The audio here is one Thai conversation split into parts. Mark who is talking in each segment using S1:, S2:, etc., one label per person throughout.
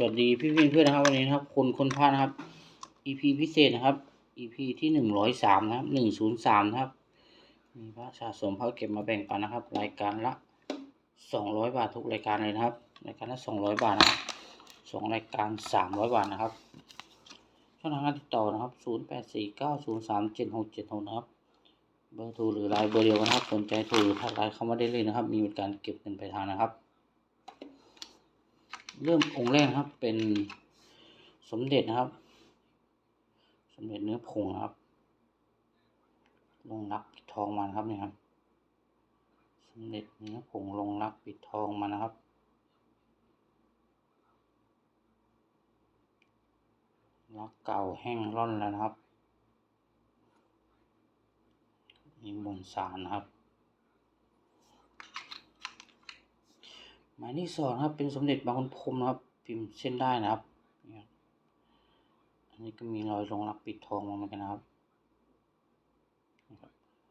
S1: สวัสดีพี่เพื่อนๆนะครับวันนี้นะครับ คนคนพลานะครับ EP พิเศษนะครับ EP ที่หนึ่งร้อยสามนะครับหนึ่งศูนย์สามนะครับ มีพระสะสมพระเก็บมาแบ่งปันนะครับ รายการละสองร้อยบาททุกรายการเลยนะครับ รายการละสองร้อยบาทนะสองรายการสามร้อยบาทนะครับช่องทางการติดต่อนะครับศูนย์แปดสี่เก้าศูนย์สามเจ็ดหกเจ็ดหกนะครับ เบอร์โทรหรือไลน์เบอร์เดียวกันนะครับสนใจโทรหรือทักไลน์เข้ามาได้เลยนะครับ มีบริการเก็บเงินปลายทางนะครับ เริ่มองค์แรกครับ เป็นสมเด็จนะครับ สมเด็จเนื้อผงครับลงรักปิดทองมานครับเนี่ยครับ สมเด็จเนื้อผงลงรักปิดทองมานะครับรักเก่าแห้งร่อนแล้วนะครับมีมวลสารนะครับ หมายที่สองครับ เป็นสมเด็จบางคนพรมนะครับ พิมพ์เส้นได้นะครับนี่ยอันนี้ก็มีรอยลงรักปิดทองมาเหมือนกันนะครับ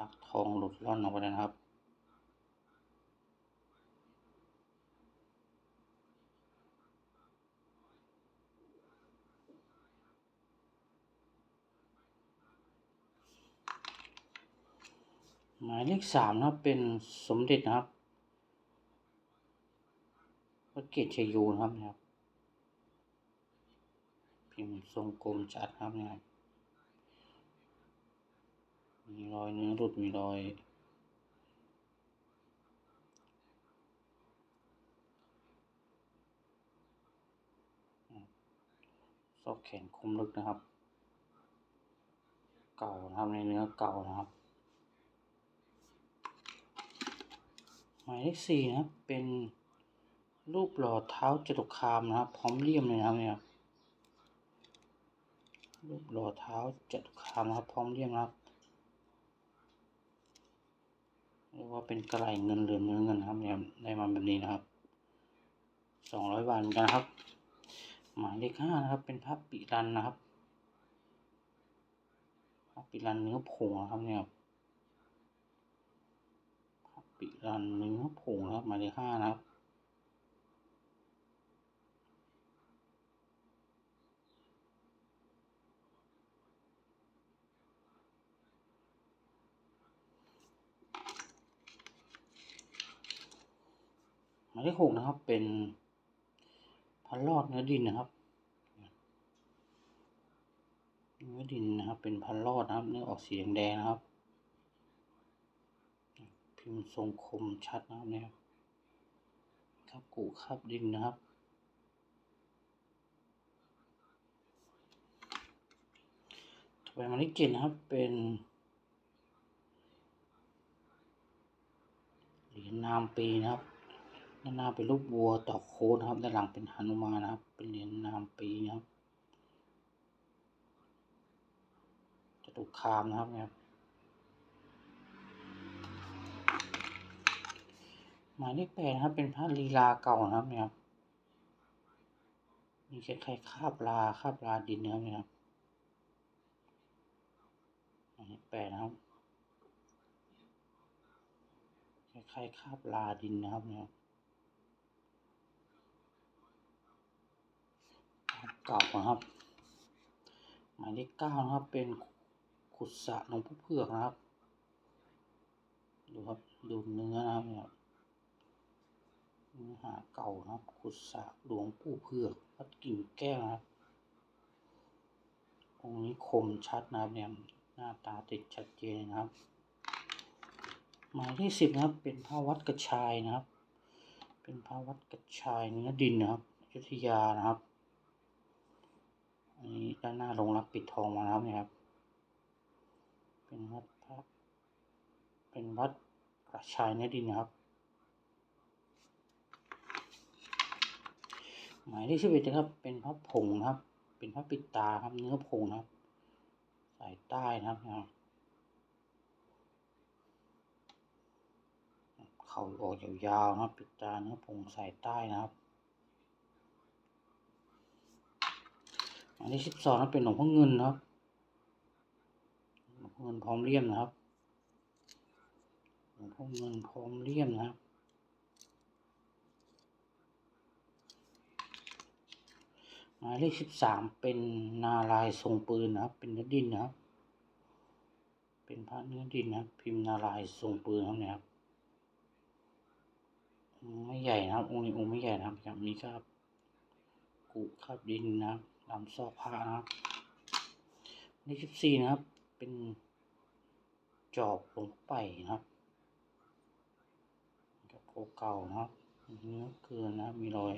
S1: รักทองหลุดร่อนออกไปแล้วนะครับ หมายเลขสามนะครับเป็นสมเด็จนะครับ ระเกศชยูนะครับนะครับ พิมพ์ทรงกลมจัดครับนะครับ มีรอยเนื้อหลุดมีรอยซอกแขนคมลึกนะครับ เก่านะครับในเนื้อเก่านะครับ หมายเลขสี่นะครับเป็น รูปหล่อเท้าจตุคามนะครับ พร้อมเลี่ยมเลยนะครับเนี่ยรูปหล่อเท้าจตุคามนะครับ พร้อมเลี่ยมนะครับเรียกว่าเป็นกระไหลเงินเหลือเนื้อเงินนะครับเนี่ยได้มาแบบนี้นะครับสองร้อยบาทเหมือนกันนะครับ หมายเลขห้านะครับ เป็นพระปิรันนะครับพระปิรันเนื้อผงนะครับเนี่ยพระปิรันเนื้อผงนะครับหมายเลขห้านะครับ หมายเลขหกนะครับ เป็นพันรอดเนื้อดินนะครับ เนื้อดินนะครับ เป็นพันรอดนะครับ เนื้อออกสีแดงนะครับ พิมพ์ทรงคมชัดนะครับเนี่ยครับครับกูครับดินนะครับต่อไปหมายเลขเจ็ดนะครับเป็นเหรียญนามปีนะครับ ด้านหน้าเป็นรูปวัวต่อโค้ดนะครับ ด้านหลังเป็นหนุมานนะครับ เป็นเหรียญนามปีนะครับจตุคามนะครับเนี่ยครับหมายเลขแปดนะครับ เป็นพระลีลาเก่านะครับเนี่ยครับมีคล้ายๆคราบลาคาบลาดินนะครับเนี่ยครับหมายเลขแปดนะครับคล้ายๆคราบลาดินนะครับเนี่ยครับ เก่านะครับ หมายเลขเก้านะครับ เป็นขุดสะหลวงพ่อเผือกนะครับ ดูครับ ดูเนื้อนะครับเนี่ยเนื้อหาเก่านะครับ ขุดสะหลวงปู่เผือกวัดกิ่งแก้วนะครับองค์นี้คมชัดนะครับเนี่ยหน้าตาติดชัดเจนนะครับ หมายที่สิบนะครับ เป็นพระวัดกระชายนะครับ เป็นพระวัดกระชายเนื้อดินนะครับยุธยานะครับ อันนี้ด้านหน้าลงรักปิดทองมาแล้วนี่ยครับ เป็นวัดพระเป็นวัดกระชายเนื้อดินนะครับ หมายที่สิบเอ็ดนะครับ เป็นพระผงนะครับ เป็นพระปิดตาครับเนื้อผงนะครับ สายใต้นะครับนะเข่าออกยาวๆนะปิดตาเนื้อผงสายใต้นะครับ อันที่สิบสองนะเป็นหลวงพ่อเงินนะครับหลวงพ่อเงินพร้อมเลี่ยมนะครับหลวงพ่อเงินพร้อมเลี่ยมนะครับหมายเลขสิบสามเป็นนาลายณ์ทรงปืนนะครับ เป็นเนื้อดินนะครับ เป็นพระเนื้อดินนะครับ พิมพ์นาลายณ์ทรงปืนครับเนี่ยครับองค์ไม่ใหญ่นะครับองค์นี้องค์ไม่ใหญ่นะครับยังมีคราบกุคราบดินนะครับ ลำซอกพระนะครับเลขสิบสี่นะครับ เป็นจอบหลวงไปนะครับกับเก่าๆนะครับเนื้อเกินนะครับมีรอย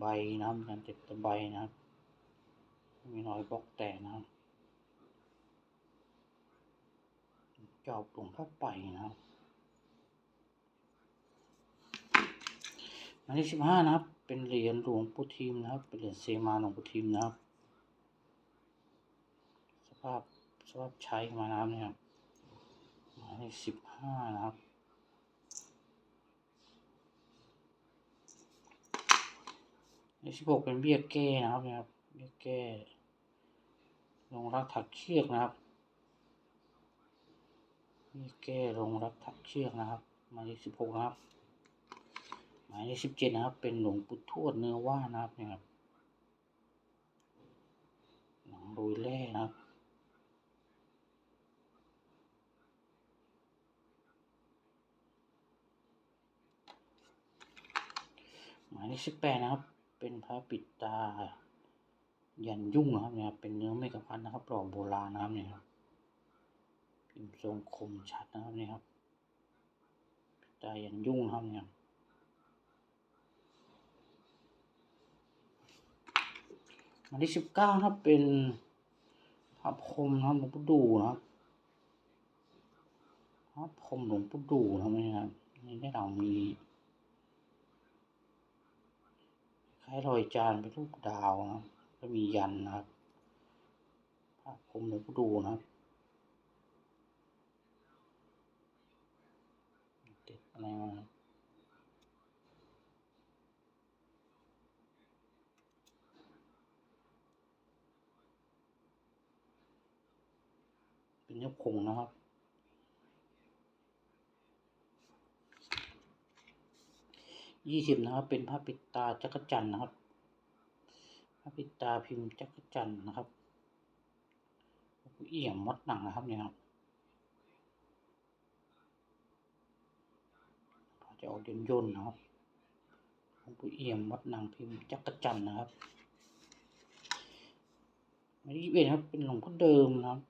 S1: ใบนะครับการเจ็บตะใบนะครับ มีรอยบล็อกแตกนะครับจอบหลวงพ่อไปนะครับอันที่สิบห้านะครับ เป็นเหรียญหลวงปู่ทิมนะครับ เป็นเหรียญเซมาหลวงปู่ทิมนะครับ สภาพสภาพใช้มานะครับเนี่ยครับหมายเลขสิบห้านะครับเลขสิบหกเป็นเบี้ยแก้นะครับเนี่ยครับเบี้ยแก้ลงรักถักเชือกนะครับเบี้ยแก้ลงรักถักเชือกนะครับหมายเลขสิบหกนะครับ มายเลขสิบเจ็ดนะครับ เป็นหลวงปู่ทวดเนื้อว่านะครับเนี่ยครับหนังโรยแร่นะครับหมายเลขสิบแปดนะครับ เป็นพระปิดตา ยันยุ่งนะครับเนี่ยเป็นเนื้อไม่กระพันนะครับหล่อโบราณนะครับเนี่ยครับพิมพ์ทรงคมชัดนะครับเนี่ยครับ ปิดตายันยุ่งนะครับเนี่ย อันที่สิบเก้านะครับเป็นพระพรหมนะครับหลวงปู่ดูนะครับพระพรหมหลวงปู่ดูนะครับเนี่ยครับนี่ได้เรามีคล้ายรอยจานเป็นรูปดาวนะครับแล้วมียันนะครับภาพผมหลวงปู่ดูนะครับติดอะไรมานะครับ เป็นเนื้อผงนะครับ ยี่สิบนะครับ เป็นพระปิดตาจักรจันนะครับพระปิดตาพิมพ์จักรจันนะครับเอี่ยมวัดหนังนะครับเนี่ยครับจะออกเด่นย่นนะครับหลวงปู่เอี่ยมวัดหนังพิมพ์จักรจันนะครับหมายเลขยี่สิบเอ็นครับ เป็นหลวงพ่อเดิมนะครับ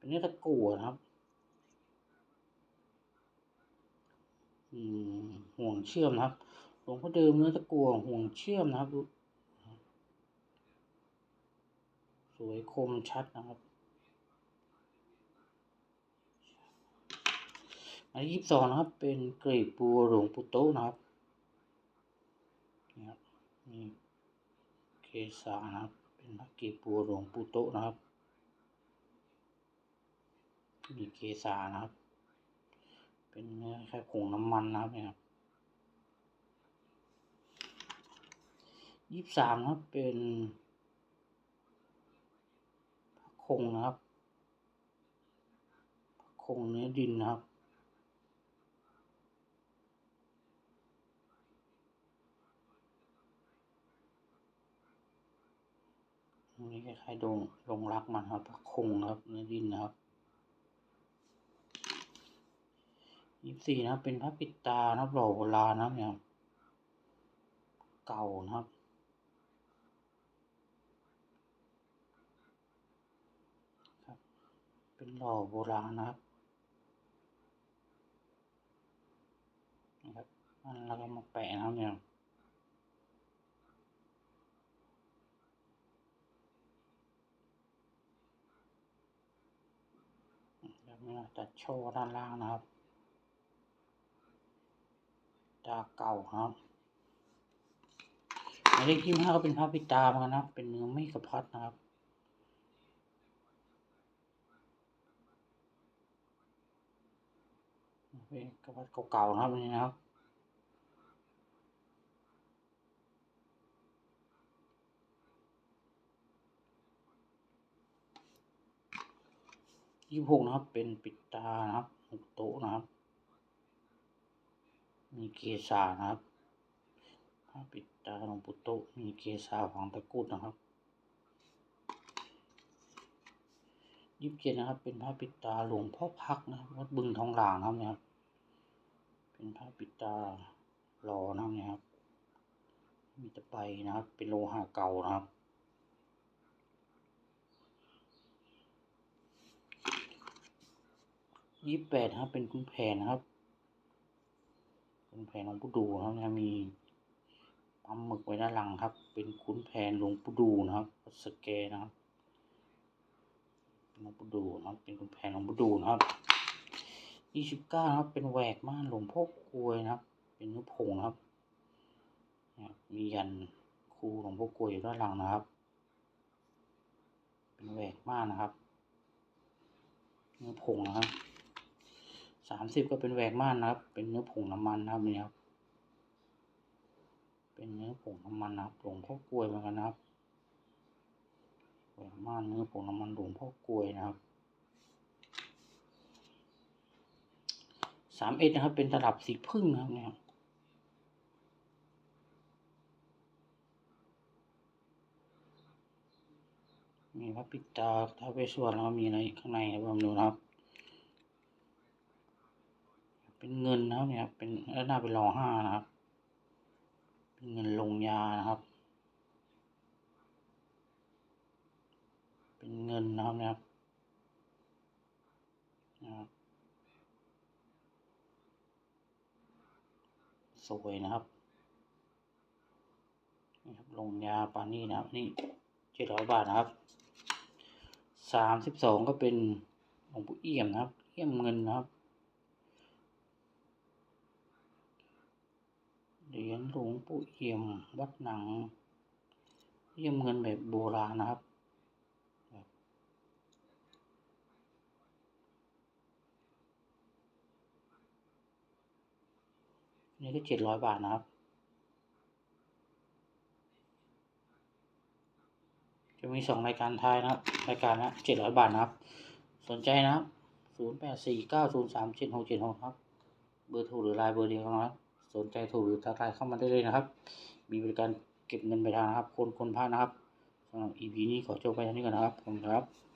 S1: เป็นเนื้อตะกั่วนะครับ ห่วงเชื่อมนะครับ หลวงพ่อเดิมเนื้อตะกั่วห่วงเชื่อมนะครับ สวยคมชัดนะครับอันที่ยี่สิบสองนะครับ เป็นกรีบบัวหลวงปู่โตนะครับนี่ครับมีเกษานะครับ เป็นกรีบบัวหลวงปู่โตนะครับ มีเกษานะครับ เป็นแค่ผงน้ำมันนะครับเนี่ยครับยี่สิบสามครับเป็นพระคงนะครับพระคงเนื้อดินนะครับอันนี้คล้ายๆดงลงรักมันครับพระคงนะครับเนื้อดินนะครับ ยี่สี่นะครับเป็นพระปิดตานะครับหล่อโบราณนะครับเนี่ยเก่านะครับครับ เป็นหล่อโบราณนะครับนะครับอันแล้วก็มาแปะนะครับเนี่ยแล้วนี่นะจัดโชว์ด้านล่างนะครับาเก่าครับหมายเลขที่ห้าก็เป็นพระปิตาเหมือนกันนะเป็นเนื้อไม่กระพัดนะครับเป็นกระพัดเก่าๆนะครับนี่นะครับยี่หกนะครับเป็นปิดตานะครับหกโต๊ะนะครับ มีเกษานะครับพผ้าปิดตาหลวงปู่โตมีเกศาของตะกุดนะครับยิบเจ็ดนะครับ เป็นผ้าปิดตาหลวงพ่อพักนะครับวัดบึงทองหลางนะครับเนี่ยครับเป็นผ้าปิดตาหล่อนะครับเนี่ยครับมีตะไบนะครับ เป็นโลหะเก่านะครับยี่สิบแปดครับเป็นคุณแผนนะครับ คุณแผนหลวงปู่ดูนะครับมีปั๊มหมึกไว้ด้านหลังครับ เป็นคุณแผนหลวงปู่ดูนะครับสแกนะครับหลวงปู่ดูนะครับ เป็นคุณแผนหลวงปู่ดูนะครับยี่สิบเก้านะครับ เป็นแหวกม่านหลวงพ่อกลวยนะครับ เป็นเนื้อผงนะครับ มียันครูหลวงพ่อกลวยอยู่ด้านหลังนะครับ เป็นแหวกม่านนะครับเนื้อผงนะครับ สามสิบก็เป็นแหวกม่านนะครับ เป็นเนื้อผงน้ำมันนะครับนี่ครับ เป็นเนื้อผงน้ำมันนะครับหลวงพ่อกลวยเหมือนกันนะครับแหวกม่านเนื้อผงน้ำมันหลวงพ่อกลวยนะครับสามเอ็ดนะครับ เป็นตลับสีพึ่งนะครับเนี่ยครับมีพระปิดตาท้าเวสสวรรณแล้วมีอะไรข้างในครับลองดูนะครับ เป็นเงินนะครับเนี่ยเป็นแล้วหน้าเป็นรอห้านะครับ เป็นเงินลงยานะครับ เป็นเงินนะครับเนี่ยครับนะครับสวยนะครับนี่ครับลงยาปานี่นะครับนี่เจ็ดร้อยบาทนะครับสามสิบสองก็เป็นหลวงปู่เอี่ยมนะครับ เอี่ยมเงินนะครับ เหรียญหลวงปู่เอี่ยมวัดหนังเอี่ยมเงินแบบโบราณนะครับนี่ก็เจ็ดร้อยบาทนะครับ จะมีสองรายการทายนะครับ รายการละเจ็ดร้อยบาทนะครับ สนใจนะครับศูนย์แปดสี่เก้าศูนย์สามเจ็ดหกเจ็ดหกครับ เบอร์โทรหรือไลน์เบอร์เดียวกันนะครับ สนใจโทรหรือทักไลน์เข้ามาได้เลยนะครับ มีบริการเก็บเงินไปลายทางนะครับ คนคนพลาดนะครับสำหรับ EP นี้ขอจบไปเท่านี้ก่อนนะครับ ขอบคุณครับ